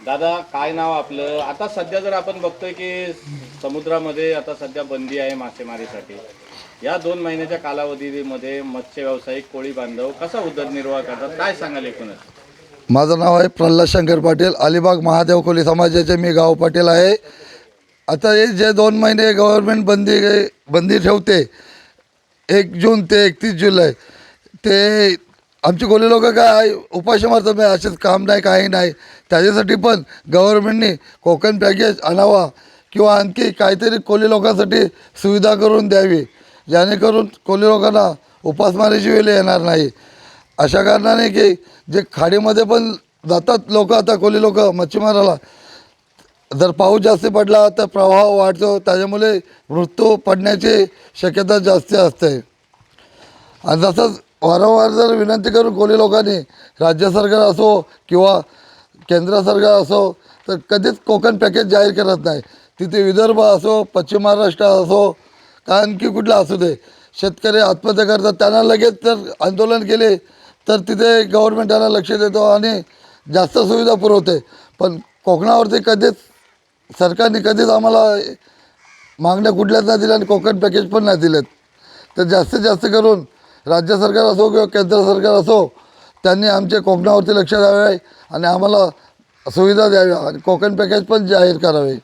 दादा काय नाव आपलं? आता सध्या जर आपण बघतोय की समुद्रामध्ये आता सध्या बंदी आहे मासेमारीसाठी. या दोन महिन्याच्या कालावधीमध्ये मत्स्य व्यावसायिक कोळी बांधव कसा उदरनिर्वाह करतात? काय सांगाल एकूणच? माझं नाव आहे प्रल्हाद शंकर पाटील अलिबाग महादेव कोली समाजाचे मी गाव पाटील आहे. आता हे जे दोन महिने गव्हर्मेंट बंदी बंदी ठेवते एक जून ते एकतीस जुलै ते आमची कोली लोक काय उपाशी मारतात म्हणजे असेच काम नाही काही नाही. त्याच्यासाठी पण गव्हर्मेंटने कोकण पॅकेज आणावा किंवा आणखी काहीतरी कोली लोकांसाठी सुविधा करून द्यावी. जेणेकरून कोली लोकांना उपासमारीची वेळ येणार नाही. अशा कारणाने की जे खाडीमध्ये पण जातात लोक आता कोली लोक मच्छीमाराला. जर पाऊस जास्त पडला तर प्रवाह वाढतो त्याच्यामुळे मृत्यू पडण्याची शक्यता जास्त असते. आणि तसंच वारंवार जर विनंती करून कोणी लोकांनी राज्य सरकार असो किंवा केंद्र सरकार असो तर कधीच कोकण पॅकेज जाहीर करत नाही. तिथे विदर्भ असो पश्चिम महाराष्ट्र असो का आणखी कुठला असू दे शेतकरी आत्महत्या करतात त्यांना लगेच जर आंदोलन केले तर तिथे गव्हर्मेंट त्यांना लक्ष देतो आणि जास्त सुविधा पुरवते. पण कोकणावरती कधीच सरकारने कधीच आम्हाला मागण्या कुठल्याच नाही दिल्या आणि कोकण पॅकेज पण नाही दिलेत. तर जास्तीत जास्त करून राज्य सरकार असो किंवा केंद्र सरकार असो त्यांनी आमच्या कोकणावरती लक्ष द्यावे आणि आम्हाला सुविधा द्याव्या आणि कोकण पॅकेज पण जाहीर करावे.